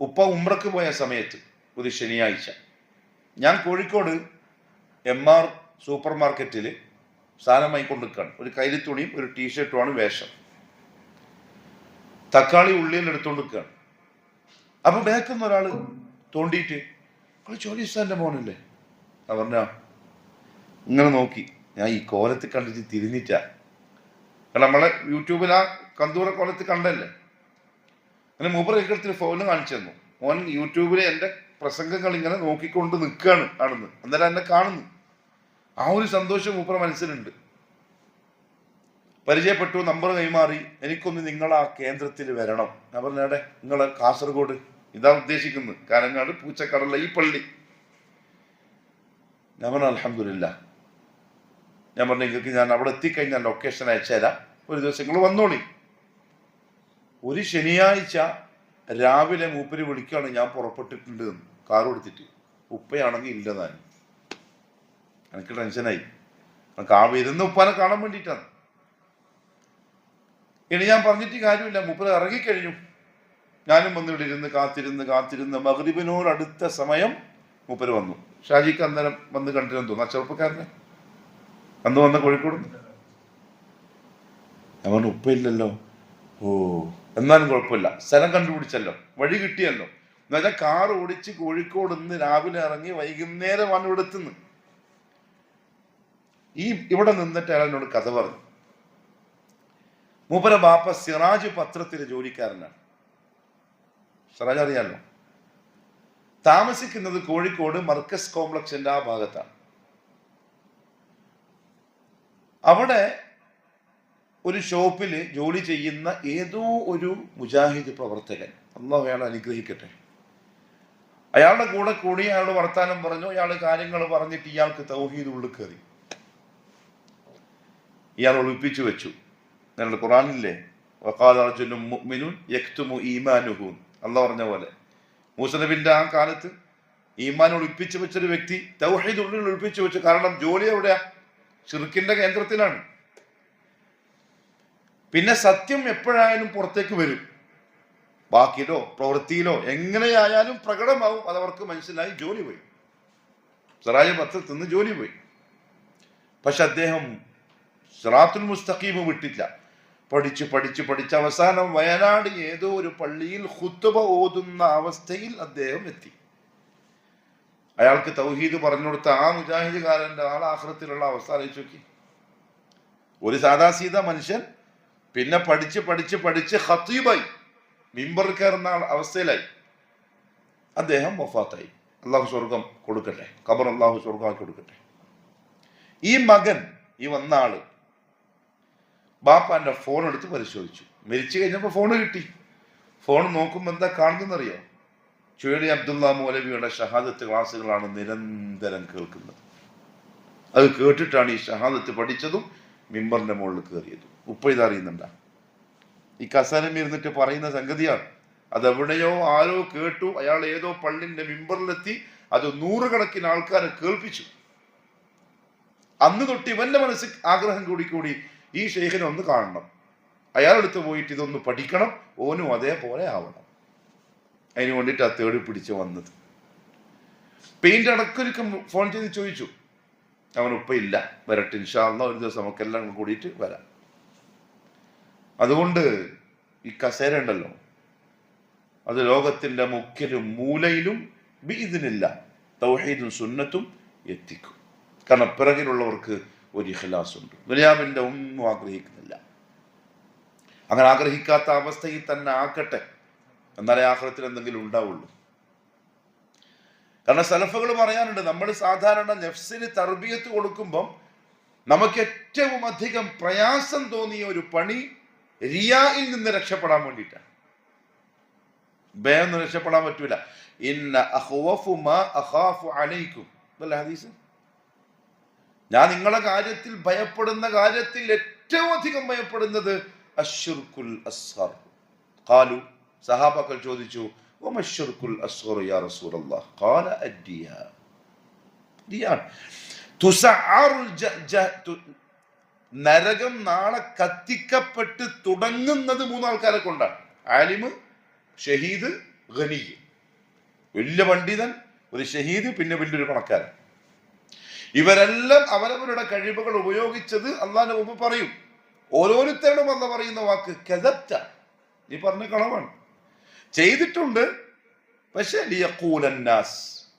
ഉപ്പ ഉമ്രക്ക് പോയ സമയത്ത് ഒരു ശനിയാഴ്ച. ഞാൻ കോഴിക്കോട് എം ആർ സൂപ്പർ മാർക്കറ്റിൽ സാധനം വാങ്ങിക്കൊണ്ട് നിൽക്കുകയാണ് ഒരു തുണിയും ഒരു ടീഷർട്ടുമാണ് വേഷം. തക്കാളി ഉള്ളിയിൽ എടുത്തുകൊണ്ട് നിൽക്കുകയാണ് അപ്പൊ ബാക്കുന്ന ഒരാൾ തോണ്ടിയിട്ട് ചോലീസാന്റെ മോനല്ലേ? ആ പറഞ്ഞ ഇങ്ങനെ നോക്കി. ഞാൻ ഈ കോലത്ത് കണ്ടിട്ട് തിരിഞ്ഞിട്ടാ. നമ്മളെ യൂട്യൂബിൽ ആ കന്തൂറ കോലത്ത് കണ്ടല്ലേ അങ്ങനെ മൂപ്പർ ഇക്കടത്തിൽ ഫോണ് കാണിച്ചു തന്നു. മോൻ യൂട്യൂബിലെ എന്റെ പ്രസംഗങ്ങൾ ഇങ്ങനെ നോക്കിക്കൊണ്ട് നിൽക്കുകയാണ് ആണെന്ന് അന്നേരം എന്നെ കാണുന്നു. ആ ഒരു സന്തോഷം മൂപ്പറ മനസ്സിലുണ്ട്. പരിചയപ്പെട്ടു നമ്പർ കൈമാറി. എനിക്കൊന്ന് നിങ്ങൾ ആ കേന്ദ്രത്തിൽ വരണം. ഞാൻ പറഞ്ഞാടെ നിങ്ങൾ കാസർഗോഡ്. ഇതാ ഉദ്ദേശിക്കുന്നത്. കാരങ്ങാട് പൂച്ചക്കടല ഈ പള്ളി. ഞാൻ പറഞ്ഞു അലഹമില്ല ഞാൻ പറഞ്ഞു നിങ്ങൾക്ക് ഞാൻ അവിടെ എത്തിക്കഴിഞ്ഞാൽ ലൊക്കേഷൻ അയച്ചു തരാം ഒരു ദിവസം നിങ്ങൾ വന്നോളി. ഒരു ശനിയാഴ്ച രാവിലെ മൂപ്പര് വിളിക്കുകയാണ് ഞാൻ പുറപ്പെട്ടിട്ടുണ്ട് കാർ കൊടുത്തിട്ട്. ഉപ്പയാണെങ്കിൽ ഇല്ല താൻ. എനിക്ക് ടെൻഷനായി. എനിക്ക് ആ വരുന്ന ഉപ്പാനെ കാണാൻ വേണ്ടിയിട്ടാണ്. ഇനി ഞാൻ പറഞ്ഞിട്ട് കാര്യമില്ല. മൂപ്പര് ഇറങ്ങിക്കഴിഞ്ഞു. ഞാനും വന്നിവിടെ ഇരുന്ന് കാത്തിരുന്ന് കാത്തിരുന്ന് മഗ്രിബിനോട് അടുത്ത സമയം മൂപ്പര് വന്നു. ഷാജിക്ക് അന്നേരം വന്ന് കണ്ടിരുന്നു തോന്നുന്നു. ആ ചെറുപ്പക്കാരനെ? അന്ന് വന്ന കോഴിക്കോട്? ഞാൻ പറഞ്ഞു ഉപ്പയില്ലല്ലോ ഓ എന്നാലും കുഴപ്പമില്ല. സ്ഥലം കണ്ടുപിടിച്ചല്ലോ. വഴി കിട്ടിയല്ലോ. എന്നുവെച്ചാൽ കാർ ഓടിച്ച് കോഴിക്കോട് നിന്ന് രാവിലെ ഇറങ്ങി വൈകുന്നേരമാണ് ഇവിടെ എത്തുന്നത്. ഈ ഇവിടെ നിന്നിട്ട് അയാൾ എന്നോട് കഥ പറഞ്ഞു. മൂപ്പര ബാപ്പ സിറാജ് പത്രത്തിലെ ജോലിക്കാരനാണ്. സിറാജ് അറിയാലോ? താമസിക്കുന്നത് കോഴിക്കോട് മർക്കസ് കോംപ്ലക്സിന്റെ ആ ഭാഗത്താണ്. അവിടെ ഒരു ഷോപ്പിൽ ജോലി ചെയ്യുന്ന ഏതോ ഒരു മുജാഹിദ് പ്രവർത്തകൻ. അള്ളാഹു അയാൾ അനുഗ്രഹിക്കട്ടെ. അയാളുടെ കൂടെ കൂടി അയാളുടെ വർത്താനം പറഞ്ഞു അയാൾ കാര്യങ്ങൾ പറഞ്ഞിട്ട് ഇയാൾക്ക് തൗഹീദ് ഉള്ളിൽ കയറി. ഇയാൾ ഒളിപ്പിച്ചു വെച്ചു. ഞങ്ങളുടെ ഖുറാനില്ലേ? വക്കാദർജുനും മുഅ്മിനുൻ യക്തുമു ഈമാനുഹു. അള്ളാഹ് പറഞ്ഞ പോലെ. മൂസനബിന്റെ ആ കാലത്ത് ഈമാൻ ഒളിപ്പിച്ചു വെച്ചൊരു വ്യക്തി തൗഹീദ് ഉള്ളിൽ ഒളിപ്പിച്ചു വെച്ചു. കാരണം ജോലി എവിടെയാ? ഷിർക്കിന്റെ കേന്ദ്രത്തിലാണ്. പിന്നെ സത്യം എപ്പോഴായാലും പുറത്തേക്ക് വരും. വാക്കിലോ പ്രവൃത്തിയിലോ എങ്ങനെയായാലും പ്രകടമാവും. അതവർക്ക് മനസ്സിലായി ജോലി പോയി. സറായ പത്രത്തിൽ നിന്ന് ജോലി പോയി. പക്ഷെ അദ്ദേഹം സിറാത്തുൽ മുസ്തഖീമ് വിട്ടില്ല. പഠിച്ച് പഠിച്ച് പഠിച്ച് അവസാനം വയനാട് ഏതോ ഒരു പള്ളിയിൽ ഹുത്തുബ ഓതുന്ന അവസ്ഥയിൽ അദ്ദേഹം എത്തി. അയാൾക്ക് തൗഹീദ് പറഞ്ഞു കൊടുത്ത ആ മുജാഹിദ്കാരന്റെ ആൾ ആഹ്റത്തിലുള്ള അവസ്ഥ ആലോചിച്ച് നോക്കി. ഒരു സാദാ സീത മനുഷ്യൻ പിന്നെ പഠിച്ച് പഠിച്ച് പഠിച്ച് ഹത്തീബായി മിമ്പർ കയറുന്ന അവസ്ഥയിലായി. അദ്ദേഹം വഫാത്തായി. അള്ളാഹു സ്വർഗം കൊടുക്കട്ടെ. ഖബർ അള്ളാഹു സ്വർഗമാക്കി കൊടുക്കട്ടെ. ഈ മകൻ ഈ വന്ന ആൾ ബാപ്പാന്റെ ഫോൺ എടുത്ത് പരിശോധിച്ചു. മരിച്ചു കഴിഞ്ഞപ്പോൾ ഫോൺ കിട്ടി. ഫോൺ നോക്കുമ്പോൾ എന്താ കാണുന്നറിയോ ചുഴലി അബ്ദുള്ള മൗലവിയുടെ ഷഹാദത്ത് ക്ലാസ്സുകളാണ് നിരന്തരം കേൾക്കുന്നത്. അത് കേട്ടിട്ടാണ് ഈ ഷഹാദത്ത് പഠിച്ചതും മിമ്പറിന്റെ മുകളിൽ കയറിയതും. ഉപ്പ ഇതറിയുന്നുണ്ട ഈ കസാനം ഇരുന്നിട്ട് പറയുന്ന സംഗതിയാണ്. അതെവിടെയോ ആരോ കേട്ടു അയാൾ ഏതോ പള്ളിന്റെ മിമ്പറിലെത്തി അത് നൂറുകണക്കിന് ആൾക്കാരെ കേൾപ്പിച്ചു. അന്ന് തൊട്ട് ഇവന്റെ മനസ്സിൽ ആഗ്രഹം കൂടി കൂടി ഈ ഷെയ്ഖിനെ ഒന്ന് കാണണം. അയാളെടുത്ത് പോയിട്ട് ഇതൊന്ന് പഠിക്കണം ഓനും അതേപോലെ ആവണം. അതിന് വേണ്ടിയിട്ട് ആ തേടി പിടിച്ച് വന്നത്. പെയിന്റ് അടക്കൊരുക്കം ഫോൺ ചെയ്ത് ചോദിച്ചു അവൻ ഉപ്പയില്ല വരട്ടെ ഇൻഷാല്ല ഒരു ദിവസം നമുക്കെല്ലാം കൂടിയിട്ട് വരാം. അതുകൊണ്ട് ഈ കസേര ഉണ്ടല്ലോ അത് ലോകത്തിന്റെ മുഖ്യരും മൂലയിലും ഇതിനില്ല തൗഹീദും സുന്നത്തും എത്തിക്കും. കാരണം പിറകിലുള്ളവർക്ക് ഒരു ഇഖ്ലാസ് ഉണ്ട് ദുനിയാവിന്റെ ഒന്നും ആഗ്രഹിക്കുന്നില്ല. അങ്ങനെ ആഗ്രഹിക്കാത്ത അവസ്ഥയിൽ തന്നെ ആക്കട്ടെ എന്നാലേ ആഹ്ലത്തിൽ എന്തെങ്കിലും ഉണ്ടാവുള്ളൂ. കാരണം സലഫുകൾ പറയാനുണ്ട് നമ്മൾ സാധാരണ നെഫ്സിന് തർബിയത്ത് കൊടുക്കുമ്പം നമുക്ക് ഏറ്റവും അധികം പ്രയാസം തോന്നിയ ഒരു പണി റിയായിൽ നിന്ന് രക്ഷപ്പെടാൻ വേണ്ടിയിട്ടാണ്. ഭയം രക്ഷപ്പെടാൻ പറ്റൂല. ഇന്ന അഹ്വഫു മാ അഖാഫു അലൈക്കും. ഹദീസ്? ഞാൻ നിങ്ങളെ കാര്യത്തിൽ ഭയപ്പെടുന്ന കാര്യത്തിൽ ഏറ്റവും അധികം ഭയപ്പെടുന്നത് അഷുർക്കുൽ അസ്ഹർ. കാലു സഹാബാക്കൾ ചോദിച്ചു ഓം അസ്ഹർ യാ റസൂലല്ലാഹ് നരകം നാളെ കത്തിക്കപ്പെട്ട് തുടങ്ങുന്നത് മൂന്നാൾക്കാരെ കൊണ്ടാണ്. ആലിമ് ഷഹീദ് ഗനി. വലിയ പണ്ഡിതൻ ഒരു ഷഹീദ് പിന്നെ വലിയൊരു പണക്കാരൻ. ഇവരെല്ലാം അവരവരുടെ കഴിവുകൾ ഉപയോഗിച്ചത് അള്ളാഹിന്റെ മുമ്പ് പറയും. ഓരോരുത്തരോടും അല്ല പറയുന്ന വാക്ക് കെതറ്റ നീ പറഞ്ഞ കളവാണ്. ചെയ്തിട്ടുണ്ട്. പക്ഷെ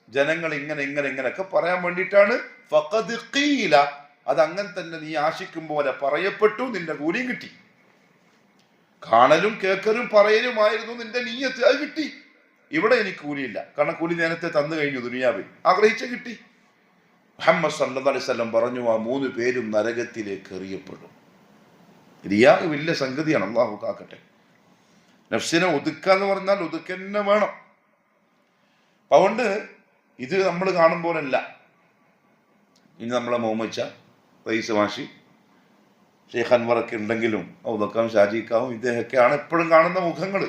ജനങ്ങൾ ഇങ്ങനെ ഇങ്ങനെ ഇങ്ങനെയൊക്കെ പറയാൻ വേണ്ടിയിട്ടാണ്. ഫഖദ് ഖീല. അത് അങ്ങനെ തന്നെ നീ ആശിക്കും പോലെ പറയപ്പെട്ടു നിന്റെ കൂലിയും കിട്ടി. കാണലും കേക്കലും പറയലുമായിരുന്നു നിന്റെ നീയത്ത്. അത് കിട്ടി. ഇവിടെ എനിക്ക് കൂലിയില്ല. കാരണം കൂലി നേരത്തെ തന്നു കഴിഞ്ഞു ദുനിയാവിൽ. ആഗ്രഹിച്ച കിട്ടി. മുഹമ്മദ് സല്ലു അലൈഹി വസല്ലം പറഞ്ഞു ആ മൂന്ന് പേരും നരകത്തിലേക്ക് എറിയപ്പെടും. റിയാഗ് വലിയ സംഗതിയാണ്. അള്ളാഹു കാക്കട്ടെ. നഫ്സിനെ ഒതുക്കാന്ന് പറഞ്ഞാൽ ഒതുക്കന്നെ വേണം. അതുകൊണ്ട് ഇത് നമ്മൾ കാണുമ്പോഴല്ല. ഇനി നമ്മളെ മോമച്ച റൈസ് മാഷി. ഷെയ്ഖ് അൻവറൊക്കെ ഉണ്ടെങ്കിലും ഔദക്കാം ഷാജിക്കാവും ഇദ്ദേഹമൊക്കെയാണ് എപ്പോഴും കാണുന്ന മുഖങ്ങൾ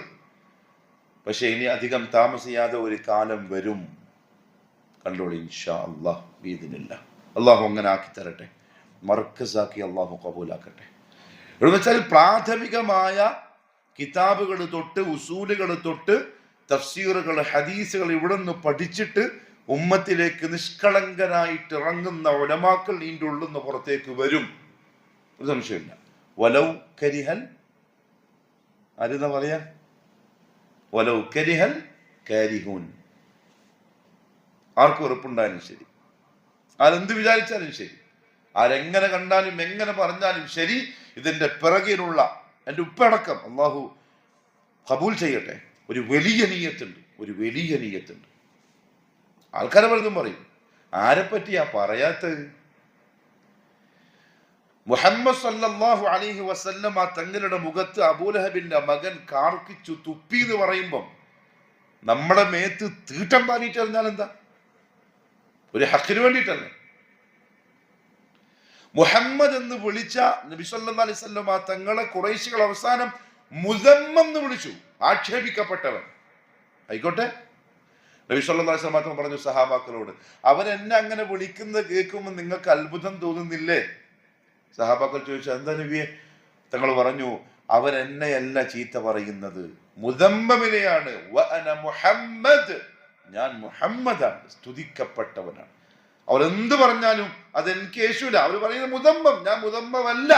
പക്ഷെ ഇനി അധികം താമസിയാതെ ഒരു കാലം വരും. കണ്ടോളി ഇൻഷാ അള്ളാഹ് വീതിനില്ല അള്ളാഹു അങ്ങനെ ആക്കി തരട്ടെ മർക്കസാക്കി അള്ളാഹു കബൂലാക്കട്ടെ. എന്ന് വെച്ചാൽ പ്രാഥമികമായ കിതാബുകൾ തൊട്ട് ഉസൂലുകൾ തൊട്ട് തഫ്സീറുകൾ ഹദീസുകൾ ഇവിടെ നിന്ന് പഠിച്ചിട്ട് ഉമ്മത്തിലേക്ക് നിഷ്കളങ്കനായിട്ട് ഇറങ്ങുന്ന ഒലമാക്കൾ നീന്റെ ഉള്ളുന്ന പുറത്തേക്ക് വരും. ഒരു സംശയമില്ല വലൗ കരിഹൽ ആരെന്താ പറയാ? വലൗ കരിഹൽ കാരിഹൂൻ. ആർക്കും ഉറപ്പുണ്ടായാലും ശരി. ആരെന്ത് വിചാരിച്ചാലും ശരി. ആരെങ്ങനെ കണ്ടാലും എങ്ങനെ പറഞ്ഞാലും ശരി. ഇതിന്റെ പിറകിലുള്ള എന്റെ ഉപ്പടക്കം അള്ളാഹു കബൂൽ ചെയ്യട്ടെ. ഒരു വലിയ നീയത്തുണ്ട്. ഒരു വലിയ നീയത്തുണ്ട്. ആൾക്കാരെ പലതും പറയും. ആരെ പറ്റിയാ പറയാത്തത്? മുഹമ്മദ് സല്ലാഹു അലൈഹി വസല്ലം ആ തങ്ങളുടെ മുഖത്ത് അബൂലഹബിന്റെ മകൻ കാർക്കിച്ചു തുപ്പി എന്ന് പറയുമ്പം നമ്മുടെ മേത്ത് തീട്ടം പാലിയിട്ട് അറിഞ്ഞാൽ എന്താ? ഒരു ഹക്കിന് വേണ്ടിയിട്ടല്ലേ? മുഹമ്മദ് എന്ന് വിളിച്ച നബി സല്ലല്ലാഹു അലൈഹി വസല്ലം ആ തങ്ങളെ കുറേശികൾ അവസാനം മുതമ്മെന്ന് വിളിച്ചു. ആക്ഷേപിക്കപ്പെട്ടവൻ. ആയിക്കോട്ടെ? നബി സല്ലല്ലാഹു അലൈഹി വസല്ലം പറഞ്ഞു സഹാബാക്കളോട്. അവൻ എന്നെ അങ്ങനെ വിളിക്കുന്നത് കേൾക്കുമ്പോൾ നിങ്ങൾക്ക് അത്ഭുതം തോന്നുന്നില്ലേ? സഹാബാക്കൾ ചോദിച്ചു എന്താ നബിയെ? തങ്ങൾ പറഞ്ഞു അവൻ എന്നെയല്ല ചീത്ത പറയുന്നത്. മുതമ്പമിനെയാണ് മുഹമ്മദ്. ഞാൻ മുഹമ്മദാണ് സ്തുതിക്കപ്പെട്ടവനാണ്. അവർ എന്ത് പറഞ്ഞാലും അത് എനിക്ക് യേശുല അവർ പറയുന്നത് മുതമ്പം ഞാൻ മുതമ്പമല്ല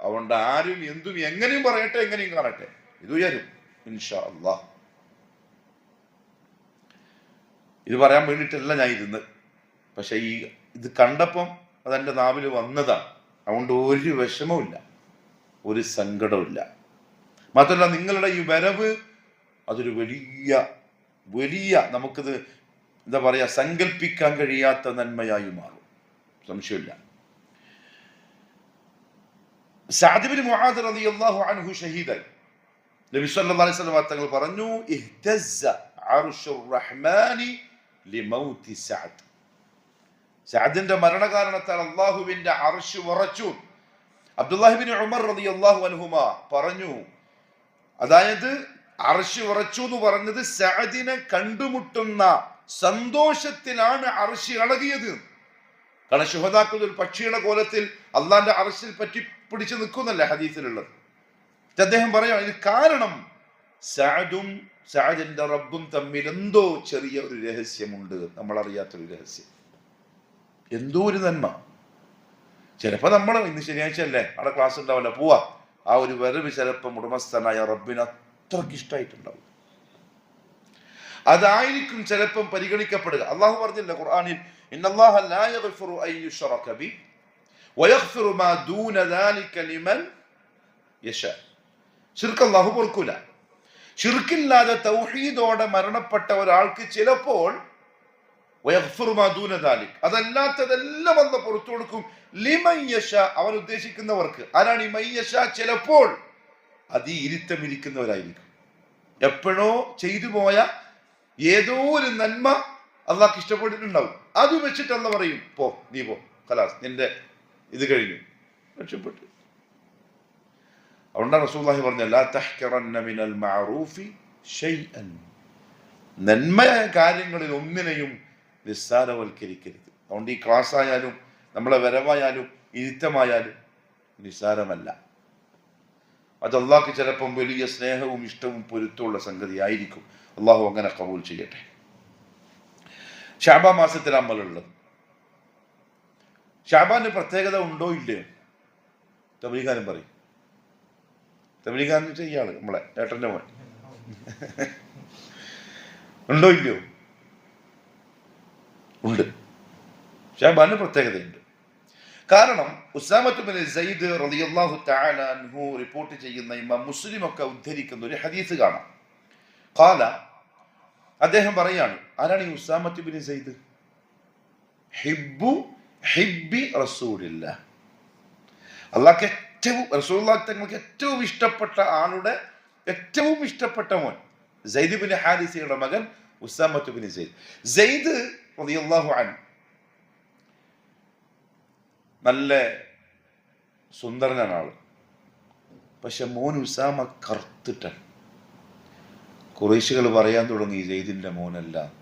അതുകൊണ്ട് ആരും എന്തും എങ്ങനെയും പറയട്ടെ എങ്ങനെയും കാണട്ടെ. ഇത് ഉയരും ഇൻഷാ അള്ളാഹ് ഇത് പറയാൻ വേണ്ടിയിട്ടല്ല ഞാൻ ഇരുന്ന്. പക്ഷെ ഈ ഇത് കണ്ടപ്പം അതെന്റെ നാവിൽ വന്നതാണ്. അതുകൊണ്ട് ഒരു വിഷമവുമില്ല. ഒരു സങ്കടവുമില്ല. മാത്രമല്ല നിങ്ങളുടെ ഈ വരവ് അതൊരു വലിയ വലിയ നമുക്കിത് എന്താ പറയുക സങ്കല്പിക്കാൻ കഴിയാത്ത നന്മയായി മാറും. സംശയമില്ല. സാദിബിന് മുആദ് അള്ളാഹു അൻഹു ഷഹീദായി നബി സല്ലല്ലാഹു അലൈഹി വസല്ലം തങ്ങൾ പറഞ്ഞു ഇഹ്തസ്സ അർശുർ റഹ്മാനി ലിമൗതി സഅദ്. സഅദിന്റെ മരണകാരണത്താൽ അള്ളാഹുവിന്റെ അർശ് ഉറച്ചു. അബ്ദുല്ലാഹിബിൻ ഉമർ റളിയല്ലാഹു അനുഹുമ പറഞ്ഞു അതായത് അർശ് ഉറച്ചു എന്ന് പറഞ്ഞത് സഅദിനെ കണ്ടുമുട്ടുന്ന സന്തോഷത്തിലാണ് അർശ് ഇളകിയത്. കാരണം ശുഹദാക്കൾ ഒരു പക്ഷിയുടെ കോലത്തിൽ അള്ളാന്റെ അറശിൽ പറ്റി പിടിച്ചു നിൽക്കുന്നല്ലേ ഹദീസിലുള്ളത്. അദ്ദേഹം പറയാം ഇത് കാരണം സഅദും സഅദിന്റെ റബ്ബും തമ്മിൽ എന്തോ ചെറിയ ഒരു രഹസ്യമുണ്ട്. നമ്മൾ അറിയാത്തൊരു രഹസ്യം. എന്തോ ഒരു നന്മ. ചിലപ്പോൾ നമ്മൾ ഇന്ന് ശനിയാഴ്ച അല്ലേ അവിടെ ക്ലാസ് ഉണ്ടാവില്ല പോവാ. ആ ഒരു വരവ് ചിലപ്പം ഉടമസ്ഥനായ റബ്ബിന് അത്രയ്ക്ക് ഇഷ്ടമായിട്ടുണ്ടാവും അതായിരിക്കും ചിലപ്പം പരിഗണിക്കപ്പെടുക. അള്ളാഹു പറഞ്ഞില്ല ഖുർആാനിൽ അള്ളാഹു പൊറുക്കൂല. ഷിർക്കില്ലാതെ തൗഹീദോടെ മരണപ്പെട്ട ഒരാൾക്ക് ചിലപ്പോൾ അതല്ലാത്തതെല്ലാം വന്ന് പുറത്തു കൊടുക്കും. ലിമയ്യഷ അവൻ ഉദ്ദേശിക്കുന്നവർക്ക്. ആരാണ് ഈ മയ്യശ ചിലപ്പോൾ അതി ഇരുത്തമിരിക്കുന്നവരായിരിക്കും. എപ്പോഴോ ചെയ്തു പോയ ഏതോ ഒരു നന്മ അള്ളാഹ്ക്ക് ഇഷ്ടപ്പെട്ടിട്ടുണ്ടാവും. അത് വെച്ചിട്ട് പറയും പോ നീ പോ കലാസ് നിന്റെ ഇത് കഴിഞ്ഞു. രക്ഷപ്പെട്ടു. അതുകൊണ്ടാണ് റസൂല്ലാഹി പറഞ്ഞു ലാ മിനൽ മഅറൂഫി ഷൈഅൻ. നന്മ കാര്യങ്ങളിൽ ഒന്നിനെയും നിസ്സാരവൽക്കരിക്കരുത്. അതുകൊണ്ട് ഈ ക്ലാസ് ആയാലും നമ്മളെ വരവായാലും ഇരുത്തമായാലും നിസ്സാരമല്ല. അത് അള്ളാഹ്ക്ക് ചിലപ്പം വലിയ സ്നേഹവും ഇഷ്ടവും പൊരുത്തമുള്ള സംഗതി ആയിരിക്കും അള്ളാഹു അങ്ങനെ കബൂൽ ചെയ്യട്ടെ. ഷാബ മാസത്തിൽ അമ്മലുള്ളത് ഷാബാന് പ്രത്യേകത ഉണ്ടോ ഇല്ലയോ? തബീഖാനും പറയും. തബലീഖാൻ ഇയാൾ നമ്മളെ ഏട്ടന്റെ മോൻ. ഉണ്ടോ ഇല്ലയോ? ഉണ്ട്. ഷാബാന് പ്രത്യേകതയുണ്ട്. കാരണം ഉസാമത്ത് ബിൻ സയ്യിദ് റളിയല്ലാഹു തആല അൻഹു റിപ്പോർട്ട് ചെയ്യുന്ന ഇമാം മുസ്ലിം ഒക്കെ ഉദ്ധരിക്കുന്ന ഒരു ഹദീസ് കാണാം. ഖാല അദ്ദേഹം പറയാണ് ആരാണ് ഈ ഉസാമത്ത് സയ്യിദ്? ഹിബ്ബു ഹിബ്ബി റസൂലില്ല അള്ളാഹ്ക്ക് ഏറ്റവും റസൂള്ളാഹ് തങ്ങൾക്ക് ഏറ്റവും ഇഷ്ടപ്പെട്ട ആളുടെ ഏറ്റവും ഇഷ്ടപ്പെട്ട മോൻ സൈദ് ബിൻ ഹാരിസയുടെ മകൻ ഉസാമത്തു ബിൻ സെയ്ദ്. സയ്യിദ് റളിയല്ലാഹു അൻ നല്ല സുന്ദരനാണ് ആൾ പക്ഷെ മോൻ ഉസാമ കറുത്തിട്ടാണ്. കുറേശികൾ പറയാൻ തുടങ്ങി ജെയ്ദിന്റെ മോനല്ല.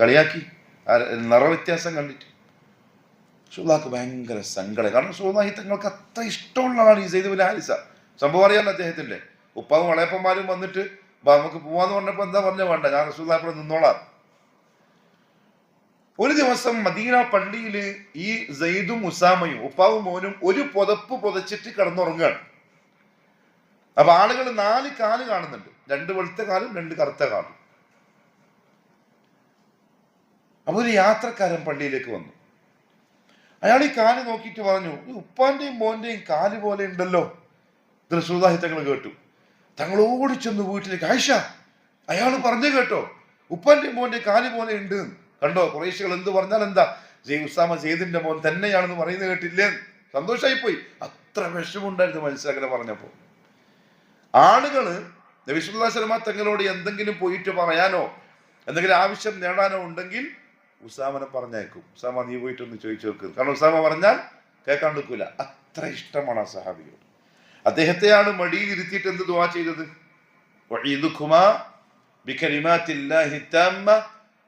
കളിയാക്കി. നിറവ്യത്യാസം കണ്ടിട്ട്. ഷുല്ലാക്ക് ഭയങ്കര സങ്കടം. കാരണം തങ്ങൾക്ക് അത്ര ഇഷ്ടമുള്ള ആളാണ് ഈ സെയ്ദ് ബിൻ ഹാരിസ. സംഭവം അറിയാമല്ലോ അദ്ദേഹത്തിന്റെ? ഉപ്പാവും വളയപ്പന്മാരും വന്നിട്ട് "ബാ, നമുക്ക് പോവാന്ന് പറഞ്ഞപ്പോൾ എന്താ പറഞ്ഞ വേണ്ട ഞാൻ ഇവിടെ നിന്നോളാം. ഒരു ദിവസം മദീന പള്ളിയിൽ ഈ സെയ്ദും ഉസാമയും ഉപ്പാവും മോനും ഒരു പുതപ്പ് പുതച്ചിട്ട് കിടന്നുറങ്ങുകയാണ്. അപ്പൊ ആളുകൾ നാല് കാൽ കാണുന്നുണ്ട്. രണ്ട് വെളുത്ത കാലും രണ്ട് കറുത്ത കാലും. അപ്പൊ ഒരു യാത്രക്കാരൻ പള്ളിയിലേക്ക് വന്നു. അയാൾ ഈ കാൽ നോക്കിയിട്ട് പറഞ്ഞു ഈ ഉപ്പാന്റെയും മോന്റെയും കാൽ പോലെ ഉണ്ടല്ലോ. തങ്ങൾ കേട്ടു. തങ്ങൾ ഓടി ചെന്ന് വീട്ടിലേക്ക് ആയിഷ അയാൾ പറഞ്ഞു കേട്ടോ ഉപ്പാന്റെയും മോന്റെ കാൽ പോലെ ഉണ്ട്. കണ്ടോ കുറേശികൾ എന്ത് പറഞ്ഞാൽ എന്താ? ജയ് ഉസാമ സെയ്ദിന്റെ മോൻ തന്നെയാണെന്ന് പറയുന്നത് കേട്ടില്ലേ? സന്തോഷമായി പോയി അത്ര വിഷമുണ്ടായിരുന്നു മനസ്സിലാക്കണ പറഞ്ഞപ്പോൾ. ആളുകൾ നബിസുല്ലാ സ്വലമ തങ്ങളോട് എന്തെങ്കിലും പോയിട്ട് പറയാനോ എന്തെങ്കിലും ആവശ്യം നേടാനോ ഉണ്ടെങ്കിൽ ഉസാമനെ പറഞ്ഞേക്കും ഉസാമ നീ പോയിട്ട് ഒന്ന് ചോദിച്ചു നോക്ക് കാരണം ഉസാമ പറഞ്ഞാൽ കേൾക്കാൻ നിൽക്കൂല അത്ര ഇഷ്ടമാണ് ആ സഹാബിയോട് അദ്ദേഹത്തെയാണ് മടിയിൽ ഇരുത്തിയിട്ട് എന്ത് ദുവാ ചെയ്തത് وعيدكما بكلمات الله التامة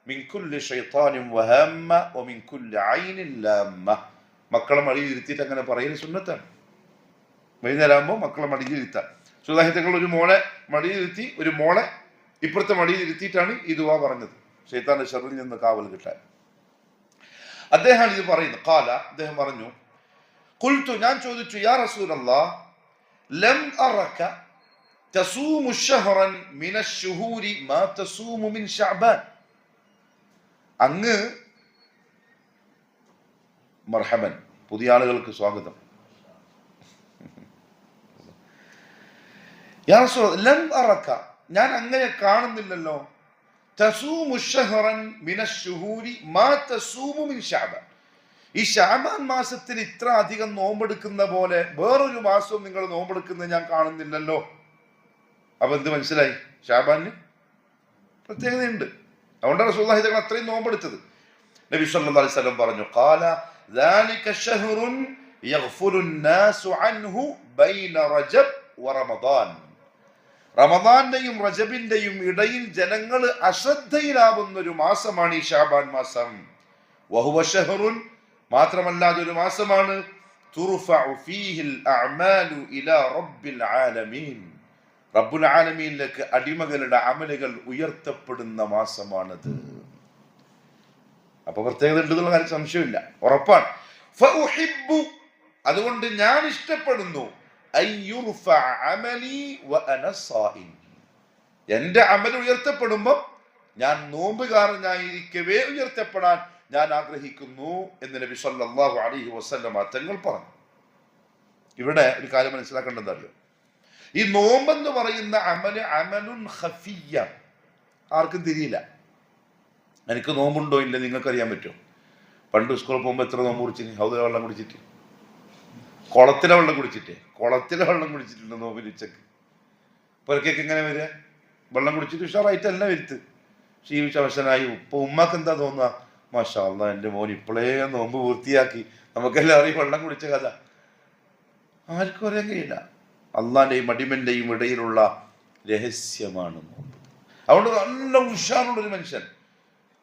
من كل شيطان وهامة ومن كل عين لامة മക്കളെ മടിയിൽ ഇരുത്തിയിട്ട് അങ്ങനെ പറയുന്ന സുന്നത്താണ് വൈകുന്നേരമാകുമ്പോൾ മക്കളെ മടിയിൽ ഇരുത്താം സുധാഹിതങ്ങൾ ഒരു മോളെ മടിയിൽ ഇരുത്തി ഒരു മോളെ ഇപ്പുറത്തെ മടിയിൽ ഇരുത്തിയിട്ടാണ് ഈ ദുവാ പറഞ്ഞത് ഷെയ്ത്താന്റെ ഷെറിൽ നിന്ന് കാവൽ കിട്ടാൻ. അദ്ദേഹമാണ് ഇത് പറയുന്നത്. കാല അദ്ദേഹം പറഞ്ഞു കുൽത്തു ഞാൻ ചോദിച്ചു യാ റസൂൽ ലം അറക്ക അങ്ങ് മർഹബൻ പുതിയ ആളുകൾക്ക് സ്വാഗതം. ഞാൻ അങ്ങനെ കാണുന്നില്ലല്ലോ. ഈ ഷാബാൻ മാസത്തിൽ ഇത്ര അധികം നോമ്പെടുക്കുന്ന പോലെ വേറൊരു മാസവും നിങ്ങൾ നോമ്പെടുക്കുന്നത് ഞാൻ കാണുന്നില്ലല്ലോ അപ്പൊ എന്ത് മനസ്സിലായി ഷാബാന് പ്രത്യേകതയുണ്ട് അതുകൊണ്ടാണ് റസൂലുള്ളാഹി തങ്ങൾ അത്രയും നോമ്പെടുത്തത് നബി സല്ലല്ലാഹു അലൈഹി വസല്ലം പറഞ്ഞു ഖാല ذلك شهر يغفل الناس عنه بين رجب ورمضان റമദാന്റെയും റജബിന്റെയും ഇടയിൽ ജനങ്ങൾ അശ്രദ്ധയിലാവുന്ന ഒരു മാസമാണ് ഈ ഷാബാൻ മാസം. വഹുവ മാത്രമല്ലാതെ മാത്രമല്ല മാസമാണ്. ആലമീനിലേക്ക് അടിമകളുടെ അമലുകൾ ഉയർത്തപ്പെടുന്ന മാസമാണത്. അപ്പൊ പ്രത്യേകത ഉണ്ടെന്നുള്ള കാര്യം സംശയമില്ല. ഉറപ്പാണ്. അതുകൊണ്ട് ഞാൻ ഇഷ്ടപ്പെടുന്നു. എന്റെ അമൽ ഉയർത്തപ്പെടുമ്പോൾ ഞാൻ നോമ്പുകാരനായിരിക്കവേ ഉയർത്തപ്പെടാൻ ഞാൻ ആഗ്രഹിക്കുന്നു എന്ന് നബി സല്ലല്ലാഹു അലൈഹി വസല്ലമ തങ്ങൾ പറഞ്ഞു. ഇവിടെ ഒരു കാര്യം മനസ്സിലാക്കേണ്ടത് അറിയോ ഈ നോമ്പെന്ന് പറയുന്ന അമൽ അമലുൻ ഖഫിയ ആർക്കും തിരിയില്ല. എനിക്ക് നോമ്പുണ്ടോ ഇല്ല നിങ്ങൾക്കറിയാൻ പറ്റുമോ? പണ്ട് സ്കൂളിൽ പോകുമ്പോൾ എത്ര നോമ്പ് കുടിച്ചിന്? ഹൗദ വെള്ളം കുടിച്ചിട്ട്. കുളത്തിലെ വെള്ളം കുടിച്ചിട്ടേ. കുളത്തിലെ വെള്ളം കുടിച്ചിട്ടുണ്ട് നോമ്പിന് ഉച്ചയ്ക്ക്. പുറക്കേക്ക് എങ്ങനെ വരിക? വെള്ളം കുടിച്ചിട്ട് ഉഷാറായിട്ടല്ല വരുത്ത്. ക്ഷീണിച്ച ഉപ്പ ഇപ്പൊ ഉമ്മക്ക് എന്താ തോന്നുക? മാഷാ എന്റെ മോൻ ഇപ്പോഴേ നോമ്പ് പൂർത്തിയാക്കി. നമുക്കെല്ലാവരും വെള്ളം കുടിച്ച കഥ. ആർക്കും അറിയാൻ കഴിയില്ല. അള്ളാന്റെയും അടിമന്റെയും ഇടയിലുള്ള രഹസ്യമാണ് നോമ്പ്. അതുകൊണ്ട് നല്ല ഉഷാറുള്ളൊരു മനുഷ്യൻ.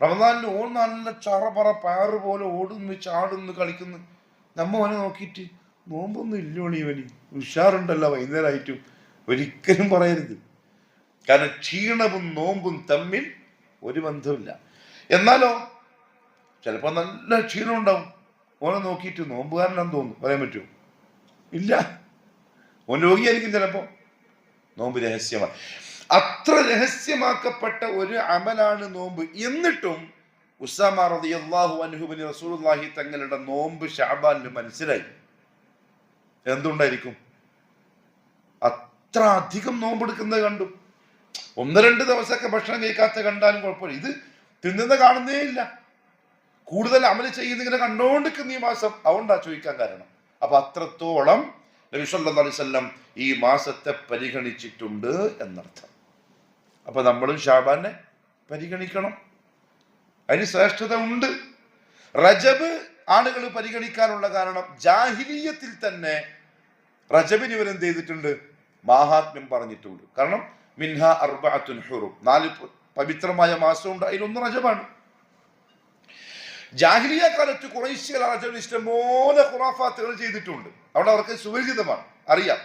റമദാനിൽ ഓൺ നല്ല ചറപറ പാറ് പോലെ ഓടുന്നു ചാടുന്നു കളിക്കുന്നു. നമ്മ അവനെ നോക്കിയിട്ട് നോമ്പൊന്നും ഇല്ലോണി ഇവന്. ഉഷാറുണ്ടല്ലോ വൈകുന്നേരമായിട്ടും ഒരിക്കലും പറയരുത്. കാരണം ക്ഷീണവും നോമ്പും തമ്മിൽ ഒരു ബന്ധമില്ല എന്നാലോ ചിലപ്പോൾ നല്ല ക്ഷീണം ഉണ്ടാവും. ഓനെ നോക്കിയിട്ട് നോമ്പുകാരനാന്ന് തോന്നുന്നു പറയാൻ പറ്റുമോ? ഇല്ല. ഓൻ രോഗിയായിരിക്കും ചിലപ്പോൾ നോമ്പ് രഹസ്യമാണ് അത്ര രഹസ്യമാക്കപ്പെട്ട ഒരു അമലാണ് നോമ്പ്. എന്നിട്ടും ഉസാമ റളിയല്ലാഹു അൻഹുവിന് റസൂലുള്ളാഹി തങ്ങളുടെ നോമ്പ് ഷാബാലിന് മനസ്സിലായി. എന്തുണ്ടായിരിക്കും? അത്ര അധികം നോമ്പെടുക്കുന്നത് കണ്ടു. ഒന്ന് രണ്ട് ദിവസമൊക്കെ ഭക്ഷണം കഴിക്കാത്ത കണ്ടാലും കുഴപ്പമില്ല. ഇത് തിന്നുന്ന കാണുന്നേ ഇല്ല. കൂടുതൽ അമൽ ചെയ്യുന്നിങ്ങനെ കണ്ടോണ്ടിരിക്കുന്ന ഈ മാസം അതുകൊണ്ടാ ചോദിക്കാൻ കാരണം. അപ്പൊ അത്രത്തോളം നബി സല്ലല്ലാഹു അലൈഹി വസല്ലം ഈ മാസത്തെ പരിഗണിച്ചിട്ടുണ്ട് എന്നർത്ഥം. അപ്പൊ നമ്മളും ഷാബാനെ പരിഗണിക്കണം. അതിന് ശ്രേഷ്ഠത ഉണ്ട്. റജബ് ആളുകൾ പരിഗണിക്കാനുള്ള കാരണം ജാഹിലീയത്തിൽ തന്നെ റജബിന് ഇവർ എന്ത് ചെയ്തിട്ടുണ്ട്? മാഹാത്മ്യം പറഞ്ഞിട്ടുണ്ട്. കാരണം മിൻഹ അർബഅത്തുൻ ഹുറും. നാല് പവിത്രമായ പവിത്രമായ മാസമുണ്ട് അതിലൊന്ന് റജബാണ്. ജാഹിലിയ കാലത്ത് കുറേശ്ശികൾ റജബിന് ഇഷ്ടംപോലെ ഖുറാഫാത്തുകൾ ചെയ്തിട്ടുണ്ട്. അവിടെ അവർക്ക് സുപരിചിതമാണ്. അറിയാം.